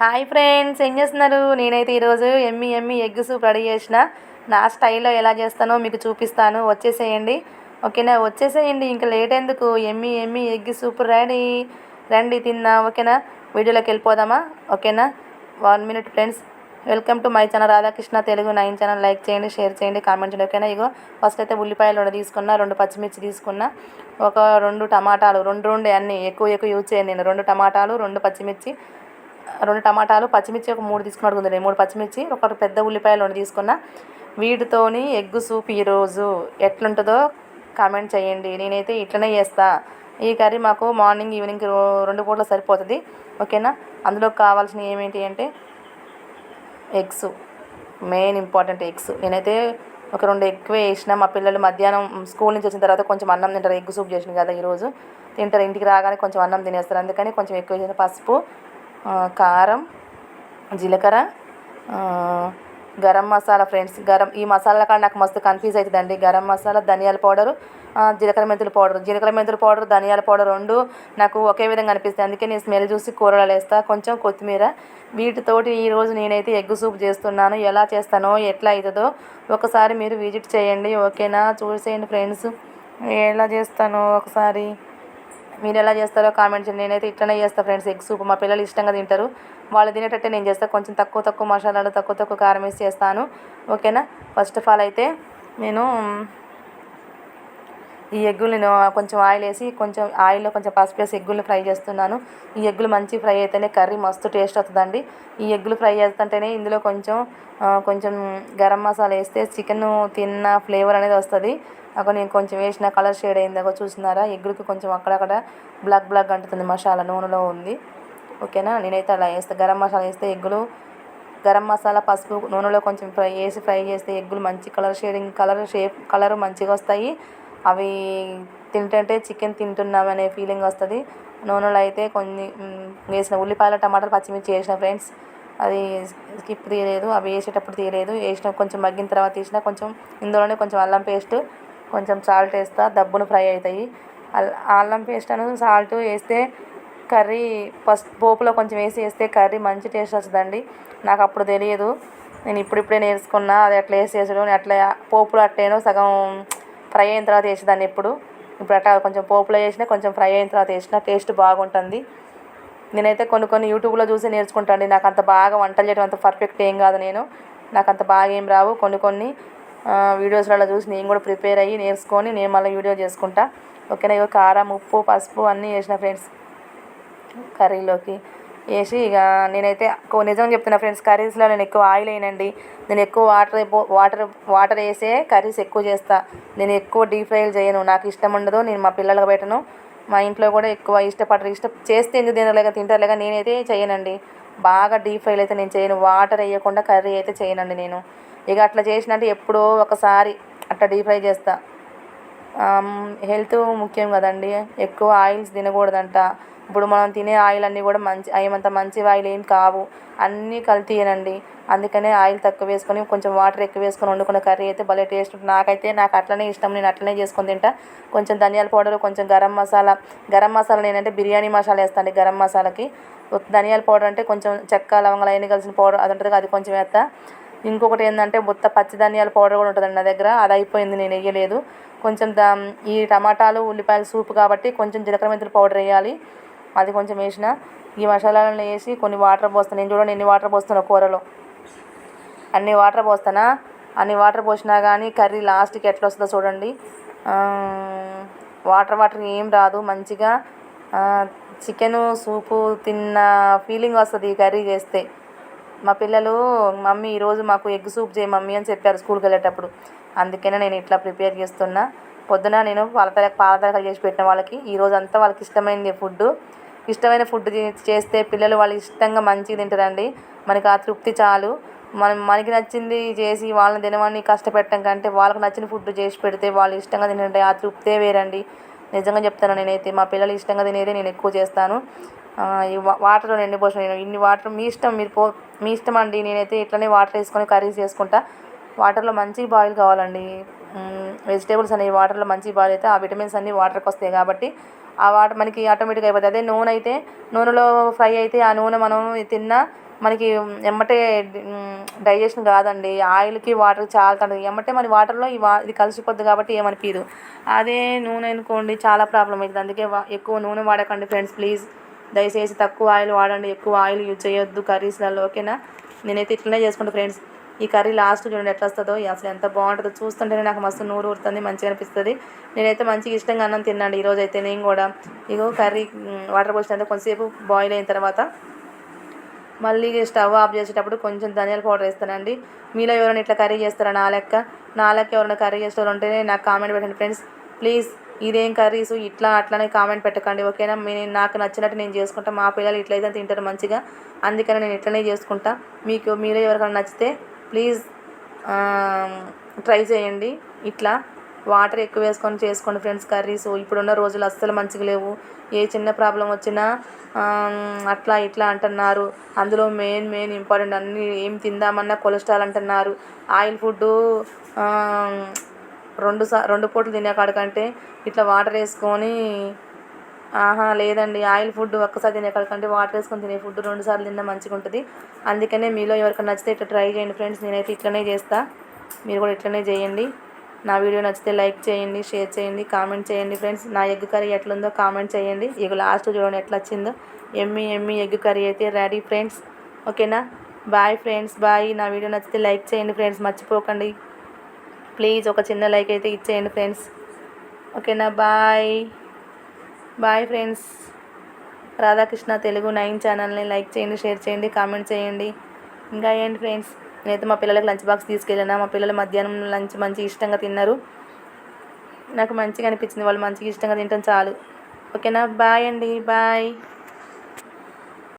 Hi friends ఏం చేస్తున్నారు? నేనైతే ఈరోజు ఎమ్మి ఎమ్మి ఎగ్ సూప్ రెడీ చేసిన. నా స్టైల్లో ఎలా చేస్తానో మీకు చూపిస్తాను. వచ్చేసేయండి. ఓకేనా? వచ్చేసేయండి. ఇంకా లేట్ ఎందుకు? ఎమ్మి ఎమ్మి ఎగ్ సూప్ రెడీ. రండి తిన్నా. ఓకేనా? వీడియోలోకి వెళ్ళిపోదామా? ఓకేనా? One minute friends. Welcome to my channel Radhakrishna Telugu nine channel. Like చేయండి షేర్ చేయండి కామెంట్ చేయండి. ఓకేనా? ఇగో ఫస్ట్ అయితే ఉల్లిపాయలు రెండు తీసుకున్నా రెండు పచ్చిమిర్చి తీసుకున్నా. ఒక రెండు టమాటాలు రెండు రెండు అన్నీ ఎక్కువ ఎక్కువ యూజ్ చేయండి నేను. రెండు టమాటాలు రెండు పచ్చిమిర్చి రెండు టమాటాలు పచ్చిమిర్చి ఒక మూడు తీసుకుని అడుగుతుంది మూడు పచ్చిమిర్చి ఒక పెద్ద ఉల్లిపాయలు రెండు తీసుకున్న. వీటితోని ఎగ్ సూప్ ఈరోజు ఎట్లుంటుందో కామెంట్ చేయండి. నేనైతే ఇట్లనే చేస్తా. ఈ కర్రీ మాకు మార్నింగ్ ఈవినింగ్ రెండు పూటలు సరిపోతుంది. ఓకేనా? అందులో కావాల్సిన ఏమేంటి అంటే ఎగ్స్ మెయిన్ ఇంపార్టెంట్ ఎగ్స్. నేనైతే ఒక రెండు ఎక్కువే వేసిన. మా పిల్లలు మధ్యాహ్నం స్కూల్ నుంచి వచ్చిన తర్వాత కొంచెం అన్నం తింటారు. ఎగ్ సూప్ చేసిన కదా ఈరోజు. తింటారు. ఇంటికి రాగానే కొంచెం అన్నం తినేస్తారు. అందుకని కొంచెం ఎక్కువ చేసిన పసుపు కారం జీలకర్ర గరం మసాలా ఫ్రెండ్స్ గరం ఈ మసాలా కాడ నాకు మస్తు కన్ఫ్యూజ్ అవుతుందండి గరం మసాలా ధనియాల పౌడరు జీలకర్ర మెంతుల పౌడర్. జీలకర్ర మెంతుల పౌడర్ ధనియాల పౌడర్ రెండు నాకు ఒకే విధంగా అనిపిస్తుంది అందుకే నేను స్మెల్ చూసి కూరలు వేస్తా. కొంచెం కొత్తిమీర. వీటితోటి ఈరోజు నేనైతే ఎగ్ సూప్ చేస్తున్నాను. ఎలా చేస్తానో ఎట్లా అవుతుందో ఒకసారి మీరు విజిట్ చేయండి. ఓకేనా? చూసేయండి ఫ్రెండ్స్. ఎలా చేస్తానో ఒకసారి. మీరు ఎలా చేస్తారో కామెంట్ చేయండి. నేనైతే ఇట్లనే చేస్తాను ఫ్రెండ్స్ ఎగ్ సూప్ మా పిల్లలు ఇష్టంగా తింటారు. వాళ్ళు తినేటట్టే నేను చేస్తాను కొంచెం తక్కువ తక్కువ మసాలాలు తక్కువ తక్కువ కారం వేసి చేస్తాను. ఓకేనా ఫస్ట్ ఆఫ్ ఆల్ అయితే నేను ఈ ఎగ్గులను నేను కొంచెం ఆయిల్ వేసి కొంచెం ఆయిల్లో కొంచెం పసుపు వేసి ఎగ్గులు ఫ్రై చేస్తున్నాను. ఈ ఎగ్గులు మంచి ఫ్రై అయితేనే కర్రీ మస్తు టేస్ట్ వస్తుందండి. ఈ ఎగ్గులు ఫ్రై చేస్తుంటేనే ఇందులో కొంచెం కొంచెం గరం మసాలా వేస్తే చికెన్ తిన్న ఫ్లేవర్ అనేది వస్తుంది. అక్కడ నేను కొంచెం వేసిన కలర్ షేడ్ అయిందో. చూసినారా? ఎగ్గులకి కొంచెం అక్కడక్కడ బ్లాక్ బ్లాక్ అంటుతుంది మసాలా నూనెలో ఉంది. ఓకేనా? నేనైతే అలా వేస్తాను గరం మసాలా వేస్తే ఎగ్గులు గరం మసాలా పసుపు నూనెలో కొంచెం ఫ్రై వేసి ఫ్రై చేస్తే ఎగ్గులు మంచి colour shading colour shape colour మంచిగా వస్తాయి. అవి తింటుంటే చికెన్ తింటున్నామనే ఫీలింగ్ వస్తుంది. నూనెలో అయితే కొన్ని వేసిన ఉల్లిపాయలు టమాటాలు పచ్చిమిర్చి వేసిన ఫ్రెండ్స్ అది స్కిప్ తీయలేదు. అవి వేసేటప్పుడు తీయలేదు. వేసిన కొంచెం మగ్గిన తర్వాత తీసిన కొంచెం ఇందులోనే కొంచెం అల్లం పేస్ట్ కొంచెం సాల్ట్ వేస్తా దబ్బును ఫ్రై అవుతాయి. అల్- అల్లం పేస్ట్ అను సాల్ట్ వేస్తే కర్రీ ఫస్ట్ పోపులో కొంచెం వేసి వేస్తే కర్రీ మంచి టేస్ట్ వస్తుందండి. నాకు అప్పుడు తెలియదు. నేను ఇప్పుడిప్పుడే నేర్చుకున్నా అది అట్లా వేసి వేసడం నేను అట్లా పోపులో అట్లేనో సగం ఫ్రై అయిన తర్వాత వేసేదాన్ని ఎప్పుడు. ఇప్పుడు అట్లా కొంచెం పోపులో వేసిన కొంచెం ఫ్రై అయిన తర్వాత వేసిన టేస్ట్ బాగుంటుంది. నేనైతే కొన్ని కొన్ని యూట్యూబ్లో చూసి నేర్చుకుంటాను నాకు అంత బాగా వంటలు చేయడం అంత పర్ఫెక్ట్ ఏం కాదు నేను. నాకు అంత బాగా ఏం రావు. కొన్ని కొన్ని వీడియోస్లలో చూసి నేను కూడా ప్రిపేర్ అయ్యి నేర్చుకొని నేను మళ్ళీ వీడియో చేసుకుంటా. ఓకేనా? ఇక కారం ఉప్పు పసుపు అన్నీ వేసిన ఫ్రెండ్స్ కర్రీలోకి. వేసి ఇక నేనైతే నిజం నిజంగా చెప్తున్నా ఫ్రెండ్స్ కర్రీస్లో నేను ఎక్కువ ఆయిల్ వేయనండి. నేను ఎక్కువ వాటర్ వాటర్ వాటర్ వేసే కర్రీస్ ఎక్కువ చేస్తా. నేను ఎక్కువ డీప్ ఫ్రైలు చేయను. నాకు ఇష్టం ఉండదు నేను మా పిల్లలకు పెట్టను. మా ఇంట్లో కూడా ఎక్కువ ఇష్టపడరు. ఇష్టం చేస్తే ఎందుకు తినలేక తింటారులేక నేనైతే చేయనండి. బాగా డీప్ ఫ్రైలు అయితే నేను చేయను. వాటర్ వేయకుండా కర్రీ అయితే చేయనండి నేను. ఇక అట్లా చేసినట్టు ఎప్పుడో ఒకసారి అట్లా డీప్ ఫ్రై చేస్తాను హెల్త్ ముఖ్యం కదండి. ఎక్కువ ఆయిల్స్ తినకూడదంట. ఇప్పుడు మనం తినే ఆయిల్ అన్నీ కూడా మంచి ఏమంత మంచి ఆయిల్ ఏం కావు. అన్నీ కల్తీయేనండి అందుకనే ఆయిల్ తక్కువ వేసుకొని కొంచెం వాటర్ ఎక్కువ వేసుకొని వండుకున్న కర్రీ అయితే భలే టేస్ట్ ఉంటుంది. నాకైతే నాకు అట్లనే ఇష్టం. నేను అట్లనే చేసుకొని తింటా. కొంచెం ధనియాల పౌడర్ కొంచెం గరం మసాలా. గరం మసాలా నేనంటే బిర్యానీ మసాలా వేస్తాను గరం మసాలాకి. ధనియాల పౌడర్ అంటే కొంచెం చెక్క లవంగాలు అవన్నీ కలిసిన పౌడర్ అది ఉంటుంది అది కొంచెం వేస్తా. ఇంకొకటి ఏంటంటే మొత్త పచ్చి ధనియాల పౌడర్ కూడా ఉంటుందండి నా దగ్గర. అది అయిపోయింది నేను వేయలేదు కొంచెం దా ఈ టమాటాలు ఉల్లిపాయల సూప్ కాబట్టి కొంచెం జీలకర్ర మెంతులు పౌడర్ వేయాలి అది కొంచెం వేసిన. ఈ మసాలాలను వేసి కొన్ని వాటర్ పోస్తాను నేను చూడండి ఎన్ని వాటర్ పోస్తాను కూరలో. అన్ని వాటర్ పోస్తానా? అన్ని వాటర్ పోసినా కానీ కర్రీ లాస్ట్కి ఎట్లా వస్తుందో చూడండి. వాటర్ వాటర్ ఏం రాదు. మంచిగా చికెన్ సూపు తిన్న ఫీలింగ్ వస్తుంది ఈ కర్రీ చేస్తే. మా పిల్లలు మమ్మీ ఈరోజు మాకు ఎగ్ సూప్ చేయి మమ్మీ అని చెప్పారు స్కూల్కి వెళ్ళేటప్పుడు. అందుకనే నేను ఇట్లా ప్రిపేర్ చేస్తున్నా. పొద్దున నేను పాలతల పాలతలకలు చేసి పెట్టిన వాళ్ళకి ఈరోజు అంతా వాళ్ళకి ఇష్టమైంది ఫుడ్ ఇష్టమైన ఫుడ్ చేస్తే పిల్లలు వాళ్ళు ఇష్టంగా మంచిగా తింటారండి. మనకి ఆ తృప్తి చాలు. మనం మనకి నచ్చింది చేసి వాళ్ళని తినమని కష్టపెట్టడం కంటే వాళ్ళకి నచ్చిన ఫుడ్ చేసి పెడితే వాళ్ళు ఇష్టంగా తినండి ఆ తృప్తే వేరండి. నిజంగా చెప్తాను నేనైతే మా పిల్లలు ఇష్టంగా తినేదే నేను ఎక్కువ చేస్తాను. ఈ వా- వాటర్ నేను ఇన్ని వాటర్ మీ ఇష్టం మీరు పో మీ ఇష్టం అండి నేనైతే ఇట్లనే వాటర్ వేసుకొని కర్రీస్ చేసుకుంటా. వాటర్లో మంచి బాయిల్ కావాలండి. వెజిటేబుల్స్ అనేవి వాటర్లో మంచి బాయిల్ అయితే ఆ విటమిన్స్ అన్నీ వాటర్కి వస్తాయి కాబట్టి ఆ వాటర్ మనకి ఆటోమేటిక్ అయిపోతుంది అదే నూనె అయితే నూనెలో ఫ్రై అయితే ఆ నూనె మనం తిన్నా మనకి ఎమ్మటే డైజెషన్ కాదండి. ఆయిల్కి వాటర్ చాలా తక్కువ. ఎమ్మటే మన వాటర్లో ఈ వా ఇది కలిసిపోద్ది కాబట్టి ఏమనిపించదు అదే నూనె అనుకోండి చాలా ప్రాబ్లం అవుతుంది. అందుకే ఎక్కువ నూనె వాడకండి ఫ్రెండ్స్ ప్లీజ్. దయచేసి తక్కువ ఆయిల్ వాడండి. ఎక్కువ ఆయిల్ యూజ్ చేయొద్దు కర్రీస్లలో ఓకేనా? నేనైతే ఇట్లనే చేసుకుంటా ఫ్రెండ్స్. ఈ కర్రీ లాస్ట్ చూడండి ఎట్లా వస్తుందో. అసలు ఎంత బాగుంటుందో. చూస్తుంటేనే నాకు మస్తు నూరు ఊరుతుంది మంచిగా అనిపిస్తుంది. నేనైతే మంచిగా ఇష్టంగా అన్నం తిన్నాను ఈరోజు అయితే నేను కూడా. ఇగో కర్రీ వాటర్ పోసినంత కొంతసేపు బాయిల్ అయిన తర్వాత మళ్ళీ స్టవ్ ఆఫ్ చేసేటప్పుడు కొంచెం ధనియాల పౌడర్ వేస్తానండి. మీలో ఎవరైనా ఇట్లా కర్రీ చేస్తారా నా లెక్క? నా లెక్క ఎవరైనా కర్రీ చేస్తారు ఉంటేనే నాకు కామెంట్ పెట్టండి ఫ్రెండ్స్. ప్లీజ్ ఇదేం కర్రీస్? ఇట్లా అట్లనే కామెంట్ పెట్టకండి ఓకేనా? నేను నాకు నచ్చినట్టు నేను చేసుకుంటా. మా పిల్లలు ఇట్లయితే తింటారు మంచిగా. అందుకని నేను ఇట్లనే చేసుకుంటా. మీకు మీరే ఎవరికైనా నచ్చితే ప్లీజ్ ట్రై చేయండి. ఇట్లా వాటర్ ఎక్కువ వేసుకొని చేసుకోండి ఫ్రెండ్స్ కర్రీస్. ఇప్పుడున్న రోజులు అస్సలు మంచిగా లేవు. ఏ చిన్న ప్రాబ్లం వచ్చినా అట్లా ఇట్లా అంటున్నారు. అందులో మెయిన్ మెయిన్ ఇంపార్టెంట్ అన్నీ ఏం తిందామన్నా కొలెస్ట్రాల్ అంటున్నారు. ఆయిల్ ఫుడ్డు రెండు సా రెండు పూటలు తినే కాడకంటే ఇట్లా వాటర్ వేసుకొని ఆహా లేదండి. ఆయిల్ ఫుడ్ ఒక్కసారి తినే కాడకంటే వాటర్ వేసుకొని తినే ఫుడ్ రెండు సార్లు తిన్నా మంచిగా ఉంటుంది. అందుకనే మీలో ఎవరికైనా నచ్చితే ఇట్లా ట్రై చేయండి ఫ్రెండ్స్. నేనైతే ఇట్లనే చేస్తా. మీరు కూడా ఇట్లనే చేయండి. నా వీడియో నచ్చితే లైక్ చేయండి షేర్ చేయండి కామెంట్ చేయండి ఫ్రెండ్స్. నా ఎగ్ కర్రీ ఎట్లుందో కామెంట్ చేయండి. ఇక లాస్ట్ చూడండి ఎట్లా వచ్చిందో. ఎమ్మి ఎమ్మి ఎగ్ కర్రీ అయితే రెడీ ఫ్రెండ్స్. ఓకేనా? బాయ్ ఫ్రెండ్స్ బాయ్ నా వీడియో నచ్చితే లైక్ చేయండి ఫ్రెండ్స్. మర్చిపోకండి. ప్లీజ్ ఒక చిన్న లైక్ అయితే ఇచ్చేయండి ఫ్రెండ్స్. ఓకేనా? Bye bye friends. Radhakrishna Telugu nine ఛానల్ని లైక్ చేయండి షేర్ చేయండి కామెంట్ చేయండి. ఇంకా ఏంటి ఫ్రెండ్స్? నేనైతే మా పిల్లలకి లంచ్ బాక్స్ తీసుకెళ్ళినా మా పిల్లలు మధ్యాహ్నం లంచ్ మంచి ఇష్టంగా తిన్నారు. నాకు మంచిగా అనిపించింది వాళ్ళు మంచిగా ఇష్టంగా తింటాం చాలు. ఓకేనా? బాయ్ అండి బాయ్.